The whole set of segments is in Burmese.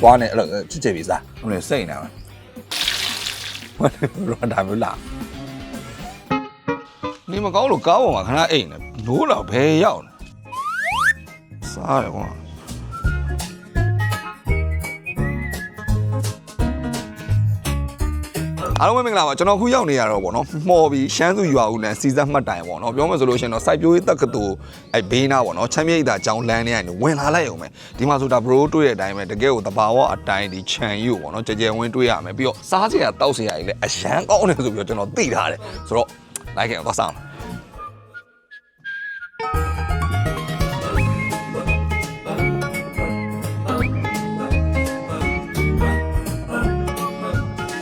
သွားနေအဲ့လိုချစ်ချစ်ပြီးစားဟိုလေစိတ်နေမှာဘာဒါမျိုးလားနေမကောင်းလို့ကားပေါ်မှာခဏအိတ်နေနိုးတော့ဘယ်ရောက်နေစားရကွာ အားလုံးပဲမင်္ဂလာပါကျွန်တော်ခုရောက်နေရတော့ဗောနော်မှော်ပြီးရှမ်းစုရွာဦးနဲ့စီဇက်မှတ်တိုင်ဗောနော်ပြောမှဆိုလို့ရှိရင်တော့စိုက်ပျိုးရေးတက္ကသိုလ်အဲဘေးနာဗောနော်ချမ်းမြေ့တာကျောင်းလမ်းထဲကနေဝင်လာလိုက်အောင်ပဲဒီမှာဆိုတာဘရိုးတွေ့တဲ့အတိုင်းပဲတကယ်ကိုတဘာဝအတိုင်းဒီခြံယူဗောနော်ကြကြဝင်းတွေ့ရမယ်ပြီးတော့စားစရာတောက်စရာကြီးလည်းအရန်ကောင်းတယ်ဆိုပြီးတော့ကျွန်တော်သိထားတယ်ဆိုတော့လိုက်ခဲ့တော့စားအောင်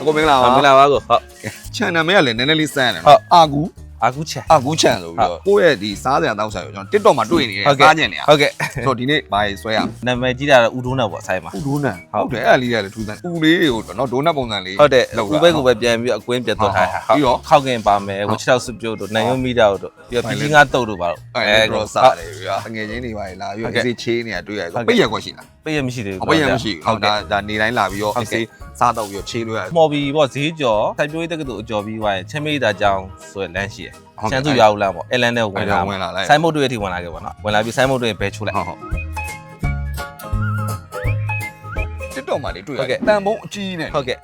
ကိုမင်္ဂလာပါမင်္ဂလာပါကိုဟုတ်ခြံနာမည်ကလည်းနည်းနည်းလေးစမ်းတယ်ဟုတ်အာကူအခုချက်အာကူခြံဆိုပြီးတော့ကိုယ့်ရဲ့ဒီစားစရာတောက်စရာကိုကျွန်တော် TikTok မှာတွေ့နေတယ်စားကျင်နေရဟုတ်ကဲ့ဆိုတော့ဒီနေ့ဘာရေးဆွဲရမလဲနာမည်ကြီးတာတော့ဦးဒုံးနဲ့ပေါ့ဆိုင်မှာဥဒိုးနံဟုတ်တယ်အဲ့ဒါလေးကလည်းထူးဆန်းဥလေးတွေကိုနော်ဒိုးနံပုံစံလေးဟုတ်တယ်လောက်ဦးဘဲကိုပဲပြန်ပြီးအကွင်းပြတ်သွားတာပြီးတော့ခောက်ကင်ပါမယ်ဝချတောက်စပြုတ်တို့နိုင်ယုံမီတာတို့ပြီးတော့ဟုတ်ပီတယ်ကြီးငါတုတ်တို့ပါတော့အဲကတော့စားတယ်ပြီးတော့ငွေချင်းတွေပါလာပြီးဟုတ်တော့ကဲ့အေးချေးနေတာတွေ့ရတယ်ဟုတ်ကဲ့ပိတ်ရက်ကွက်ရှိလားပိတ်ရမရှိသေးဘူးအပိတ်ရက်မရှိဘူးဟုဟုတ်တ်ကဲ့ဒါဒါနေတိုင်းလာပြီးတော့ဟုတ်အေးကဲ့စေး စားတော့ပြီးတော့ချေးလို့ရတယ်မော်ဘီပေါ့ဈေးကျော်စိုက်ပျိုးရေးတက္ကသိုလ်အကျော်ပြီးသွားရင်ချမ်းမေးတာကြောင်းဆိုရလမ်းရှိတယ်ဟုတ်ကဲ့ချမ်းစုရွာဦးလမ်းပေါ့အဲလမ်းနဲ့ဝင်လာဝင်လာလိုက်ဆိုင်မုတ်တွေအထိဝင်လာခဲ့ပေါ့နော်ဝင်လာပြီးဆိုင်မုတ်တွေဘဲချိုးလိုက်ဟုတ်ဟုတ် TikTok မှာလေတွေ့ရဟုတ်တကဲ့ယ်တန်ပုံအကြီးနဲ့ဟုတ်ကဲ့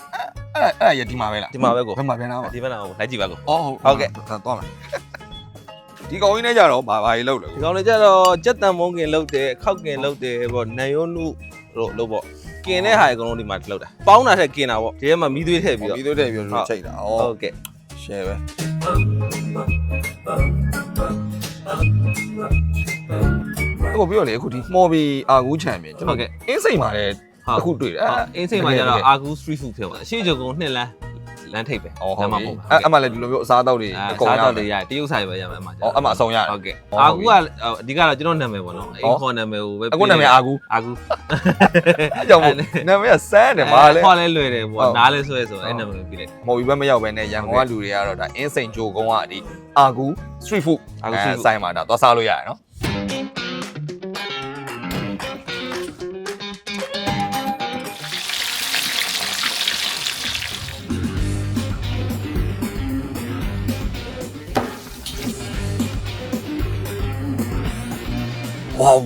အဲ့အဲ့အဲ့ရဒီမှာပဲလားဒီမှာပဲကိုဘယ်မှာပြန်လာမှာဒီဘက်ကတော့လိုက်ကြည့်ပါကိုအော်ဟုတ်ဟုတ်ကဲ့သွားမယ်ဒီကောင်ကြီးနဲ့ကြတော့ဘာဘာကြီးလောက်လဲဒီကောင်လေးကျတော့ကြက်တန်မုံကင်လုတ်တယ်ခောက်ကင်လုတ်တယ်ပေါ့နန်ယုံနုလို့လို့ပေါ့ ကင်တဲ့ဟာအကုန်လုံးဒီမှာလုတ်တာပေါင်းတာထက်ကင်တာပေါ့ဒီထဲမှာမီးသွေးထည့်ပြီးတော့ပြီးတော့တဲ့ပြီးတော့ချိတ်တာဩဟုတ်ကဲ့ share ပဲအခုပြောလေအခုဒီမော်ဘီအာကူးချန်ပီယံကျွန်တော်အင်းစိတ်မှာလည်းအခုတွေ့တယ်အင်းစိတ်မှာကျတော့အာကူ street food ဖြစ်သွားတယ်ရှေ့ကျော်ကုန်းနှစ်လမ်း လမ်းထိပ်ပဲဩဟုတ်မှာပြီပေါ့အဲ့အမှလည်းဒီလိုမျိုးအစားအသောက်တွေအဲအကုန်စားရတော့တတယ်ရတရုတ်ဆိုင်ပဲရမယ်အမှဩအမှအဆုံးရတယ်ဟုတ်ကဲ့ဩအာဟုတ်ကူပြီကအဓိကတော့ကျွန်တော်နာမည်ပေါ့နော်အိမ်ခေါ်နာမည်ကိုပဲအခုနာမည်အာကူအာကူအဲ့ကြောင့်မို့နာမည်ကစမ်းတယ်မာလဲခေါ်လဲလွယ်တယ်ဟုပေါ့တ်နားလဲဆွဲဆိုအဲ့နာမည်ကိုပြီးလိုက်မော်ဘီဘက်မရောက်ပဲနဲ့ရန်ကုန်ကလူတွေကတော့ဒါအင်းစိန်ဂျိုကုန်းကဒီအာကူ street food အာကူ street food ဆိုင်မှာဒါသွားစားလို့ရတယ်နော်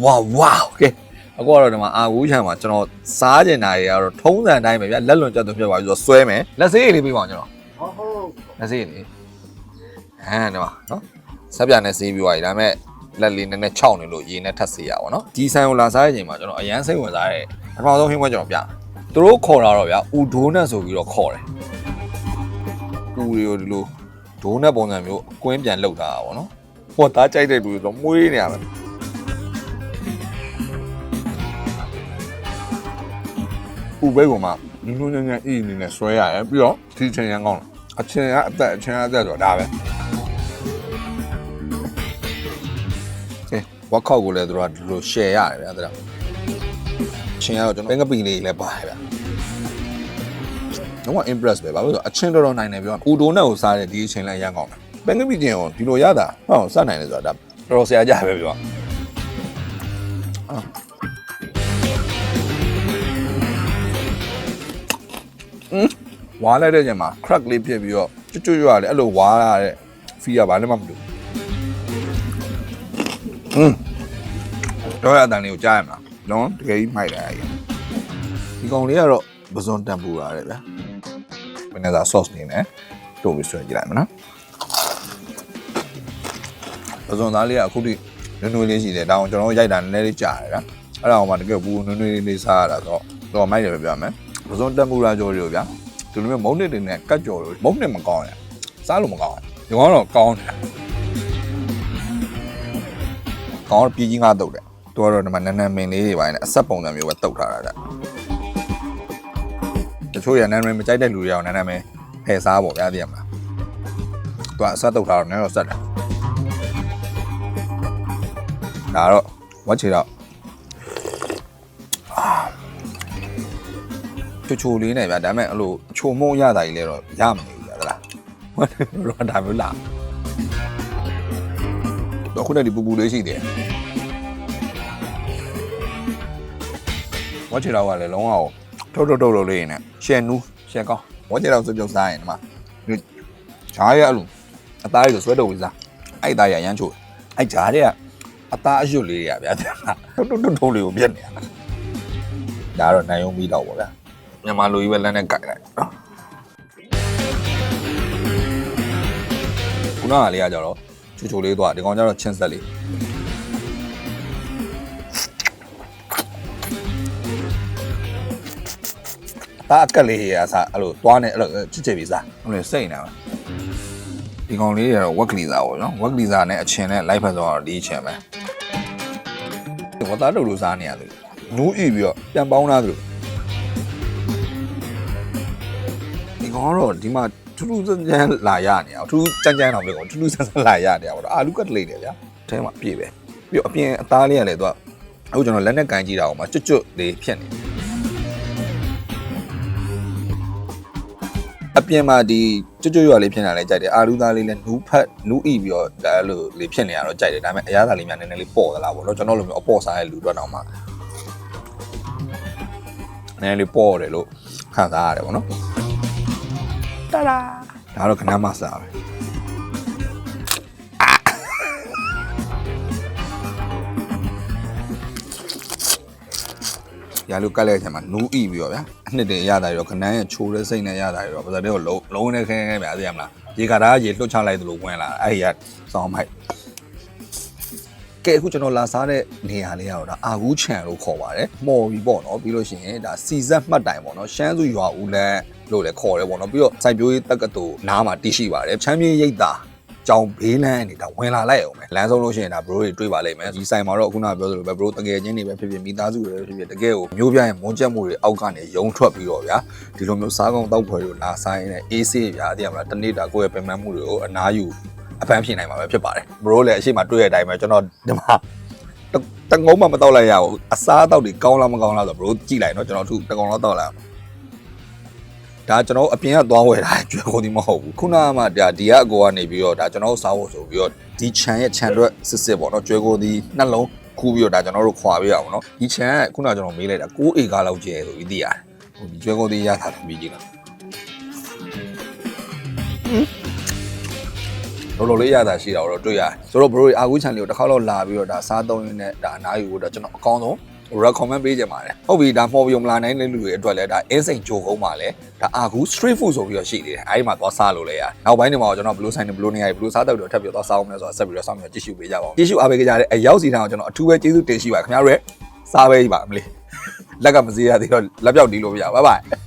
ဝါဝါကဲအခုကတော့ဒီမှာအာကူးချန်မှာကျွန်တော်စားကျင်တာတွေကတော့ထုံးစံတိုင်းပဲဗျလက်လွန်ကြက်သွင်းပြပါပြီးတော့ဆွဲမယ်လက်စေးရည်လေးပေးပါအောင်ကျွန်တော်ဟုတ်ဟုတ်လက်စေးရည်လေးအဲဒီမှာနော်ဆက်ပြနဲ့စေးပြီးသွားပြီဒါပေမဲ့လက်လေးနည်းနည်းခြောက်နေလို့ရေနဲ့ထပ်စေးရပါဘောနော်ဒီဆန်ကိုလာစားရခြင်းမှာကျွန်တော်အရန်စိတ်ဝင်စားတဲ့ပထမဆုံးဟင်းပွဲကျွန်တော်ပြသူတို့ခေါ်တာတော့ဗျာဥဒိုးနဲ့ဆိုပြီးတော့ခေါ်တယ်သူတွေကိုဒီလိုဒိုးနဲ့ပုံစံမျိုးအကွင်းပြန်လောက်တာပါဘောနော်ဟောသားကြိုက်တဲ့လူတွေတော့မွေးနေရမယ် ပဲကောင်မှနူးနူးညံ့ညံ့အီးအနေနဲ့ဆွဲရတယ်ပြီးတော့ဒီချင်းရန်ကောင်းလားအချင်းကအသက်အချင်းကအသက်ဆိုတော့ဒါပဲကဲဝက်ခောက်ကိုလည်းတို့ကဒီလို share ရတယ်ဗျာဒါချင်းကတော့ကျွန်တော်ဘင်္ဂပီလေးလည်းပါတယ်ဗျာတော့ impress ပဲဘာလို့လဲဆိုတော့အချင်းတော်တော်နိုင်တယ်ပြောဥဒိုးနဲ့ကိုစားတဲ့ဒီအချင်းလည်းရန်ကောင်းတယ်ဘင်္ဂပီချင်းကိုဒီလိုရတာဟုတ်စနိုင်တယ်ဆိုတာဒါတော်တော်ဆရာကြပဲပြော ဝါလိုက်တဲ့ချိန်မှာ crack လေးဖြစ်ပြီးတော့ကျွတ်ကျွတ်ရွရတယ်အဲ့လိုဝါရတဲ့ feel ကဘာလည်းမမလို့อืมတော့ရအတန်လေးကိုကြားရမလားနော်တကယ်ကြီးမိုက်တယ်အဲ့ဒီကောင်လေးကတော့ပဇွန်တန်ပူလာတယ်ဗျာဘယ်နဲ့သာ sauce နေနဲ့တိုးပြီးဆွဲကြည့်လိုက်မနော်ပဇွန်သားလေးကအခုထိနွေ့နွေ့လေးရှိတယ်ဒါအောင်ကျွန်တော်တို့ရိုက်တာနည်းနည်းလေးကြာတယ်ဗျာအဲ့ဒါအောင်မှတကယ်ပူနွေ့နွေ့လေးစားရတာတော့တော့မိုက်တယ်ပဲပြောမယ် ပဇွန်တန်ပူလာကြော်တွေဗျာဒီလိုမျိုးမုံနစ်တွေနဲ့ကတ်ကြော်လို့မုံနစ်မကောင်းရစားလို့မကောင်းရဒီကောင်ကတော့ကောင်းတယ်ကောင်းတော့ပြည်ကြီးငါတုတ်တယ်သူကတော့ဒီမှာနန်းနန်းမင်းလေးတွေပိုင်းနဲ့အဆက်ပုံစံမျိုးပဲတုတ်ထားတာတဲ့တချို့ရနန်းနန်းမကြိုက်တဲ့လူတွေအောင်နန်းနန်းမင်းဖယ်စားပေါ့ဗျာသိရမလားသူကအဆက်တုတ်ထားတော့နည်းတော့ဆက်တယ်ဒါတော့ဝတ်ချီတော့ ချိုချိုလေးနဲ့ဗျာဒါပေမဲ့အဲ့လိုချိုမုံရတာကြီးလဲတော့ရမနေဘူးဗျာဟုတ်လားဟုတ်လားဒါမျိုးလားတော့ခုနကဒီပူပူလေးရှိတယ်ဝတ်ချီတော့ကလည်းလုံးဝထုတ်ထုတ်ထုတ်လို့လေးနဲ့ရှယ်နူးရှယ်ကောင်းဝတ်ကြတော့စွပြုတ်စားရင်ဒီမှာဒီဂျားရအလိုအသားရဆိုဆွဲတော့ဝီစားအဲ့သားရရမ်းချို့အဲ့ဂျားတွေကအသားအရွတ်လေးတွေကဗျာထုတ်ထုတ်ထုတ်ထုတ်လေးကိုပြက်နေတာဒါကတော့နိုင်ယုံပြီးတော့ပေါ့ဗျာ မြန်မာလူကြီးပဲလမ်းနဲ့ကြိုက်လိုက်နော်ခုနကလေးကကြတော့ချိုချိုလေးသွားဒီကောင်ကျတော့ချင်းဆက်လေးတာအကက်လေးရအစားအဲ့လိုသွားနေအဲ့လိုချစ်ချစ်ပြီးစားဟုတ်လေစိတ်နေတာဒီကောင်လေးရတော့ဝက်ကလီစာပေါ့နော်ဝက်ကလီစာနဲ့အချင်းနဲ့လိုက်ဖက်ဆိုတော့ဒီအချင်းပဲဝတ်သားတို့လိုစားနေရတယ်နူးဤပြီးတော့ပြန်ပေါင်းလာသလို ကောင်ကတော့ဒီမှာထူးထူးဆန်းဆန်းလာရနေအောင်ထူးကြမ်းကြမ်းတော့ပြောထူးထူးဆန်းဆန်းလာရနေအောင်ပေါ့အာလူကတ်လေးတယ်ဗျာအဲမှာပြည့်ပဲပြီးတော့အပြင်အသားလေးကလည်းသူကအခုကျွန်တော်လက်နဲ့ကန်ကြည့်တာအောင်မှာကျွတ်ကျွတ်လေးဖြစ်နေတယ်အပြင်မှာဒီကျွတ်ကျွတ်ရွာလေးဖြစ်နေတာလည်းကြိုက်တယ်အာလူသားလေးလည်းနူးဖတ်နူးဤပြီးတော့ဒါအဲ့လိုလေးဖြစ်နေရတော့ကြိုက်တယ်ဒါပေမဲ့အရသာလေးများနည်းနည်းလေးပေါ့သလားပေါ့နော်ကျွန်တော်လိုမျိုးအပေါ့စားတဲ့လူတော့တော့မှနည်းနည်းလေးပေါ့တယ်လို့ခံစားရတယ်ပေါ့နော် တာဒါဒါတော့ခဏမှစားပဲရလို့ကတ်လိုက်တဲ့အချိန်မှာနူးဤပြီးတော့ဗျာအနှစ်တည်းရတာရောခဏရဲ့ချိုးတဲ့စိတ်နဲ့ရတာရောပါဇက်တွေကိုလုံးလုံးနဲ့ခဲခဲဗျာသိရမလားရေကတားရေလွှတ်ချလိုက်သလိုဝင်လာအဲ့ဒီကစောင်းမိုက်ကဲအခုကျွန်တော်လာစားတဲ့နေရာလေးကတော့ဒါအာကူးခြံလို့ခေါ်ပါတယ်မော်ပြီးပေါ့နော်ပြီးလို့ရှိရင်ဒါစီဇက်မှတ်တိုင်ပေါ့နော်ရှမ်းစုရွာဦးလန်း လို့လည်းခေါ်တယ်ပေါ့နော်ပြီးတော့စိုက်ပျိုးရေးတက္ကသိုလ်နားမှာတည်ရှိပါတယ်ချမ်းမြေရိပ်သာကြောင်ဘေးလန်းနေတာဝင်လာလိုက်အောင်ပဲလမ်းဆုံးလို့ရှိရင်ဒါဘရိုတွေတွေးပါလိမ့်မယ်ဒီဆိုင်မှာတော့ခုနကပြောသလိုပဲဘရိုတကယ်ချင်းတွေပဲဖြစ်ဖြစ်မိသားစုတွေပဲဖြစ်ဖြစ်တကယ်ကိုမျိုးပြရင်မွန်းချက်မှုတွေအောက်ကနေယုံထွက်ပြီးတော့ဗျာဒီလိုမျိုးစားကောင်းတောက်ဖွယ်တွေလာဆိုင်နေအေးဆေးဗျာသိရမလားတနေ့တာကိုယ့်ရဲ့ပင်ပန်းမှုတွေကိုအနားယူအပန်းဖြေနိုင်မှာပဲဖြစ်ပါတယ်ဘရိုလည်းအရှိမတွေ့ရတဲ့အတိုင်းပဲကျွန်တော်ဒီမှာတငုံးမှမတော့လိုက်ရဘူးအစားအသောက်တွေကောင်းလားမကောင်းလားဆိုတော့ဘရိုကြည့်လိုက်နော်ကျွန်တော်သူတကောင်တော့တော့လာ ဒါကျွန်တော်အပြင်ကသွားဝယ်တာကျွဲကုန်ဒီမဟုတ်ဘူးခုနကမှဒါဒီကအကိုကနေပြီးတော့ဒါကျွန်တော်စားဖို့ဆိုပြီးတော့ဒီခြံရဲ့ခြံအတွက်စစ်စစ်ပေါ့နော်ကျွဲကုန်ဒီနှလုံးခူးပြီးတော့ဒါကျွန်တော်တို့ခွာပေးအောင်နော်ဒီခြံကခုနကကျွန်တော်မေးလိုက်တာ6ဧကလောက်ကျဲဆိုပြီးသိရတယ်ဟိုဒီကျွဲကုန်ဒီရတာပြီးကြည့်လားလောလောလေးရတာရှိတာတော့တွေ့ရတယ်ဆိုတော့ဘရိုအာကူးချန်လေးကိုတစ်ခါတော့လာပြီးတော့ဒါစားသုံးရင်းနဲ့ဒါအနားယူဖို့တော့ကျွန်တော်အကောင်းဆုံး recommend ပေးကြပါတယ်ဟုတ်ပြီဒါမော်ဘီယုံမလာနိုင်တဲ့လူတွေအတွက်လည်းဒါအင်းစိန်ဂျိုကုန်းမှာလည်းဒါအာကူ street food ဆိုပြီးတော့ရှိနေတယ်အဲဒီမှာသွားစားလို့လည်းရတယ်နောက်ပိုင်းတွေမှာကျွန်တော်ဘလူးဆိုင်နဲ့ဘလူးနေရာဘလူးစားတော့တော့ထပ်ပြီးတော့စားအောင်မယ်ဆိုတော့ဆက်ပြီးတော့စောင့်မျှော်ကြည့်ရှုပေးကြပါဦးကြည့်ရှုအားပေးကြတဲ့အရောက်စီတောင်ကျွန်တော်အထူးပဲကျေးဇူးတင်ရှိပါခင်ဗျားတို့ရဲ့စားပဲကြီးပါမလေးလက်ကမစည်းရသေးတော့လက်ပြောက်တီးလို့မရဘူးဘိုင်ဘိုင်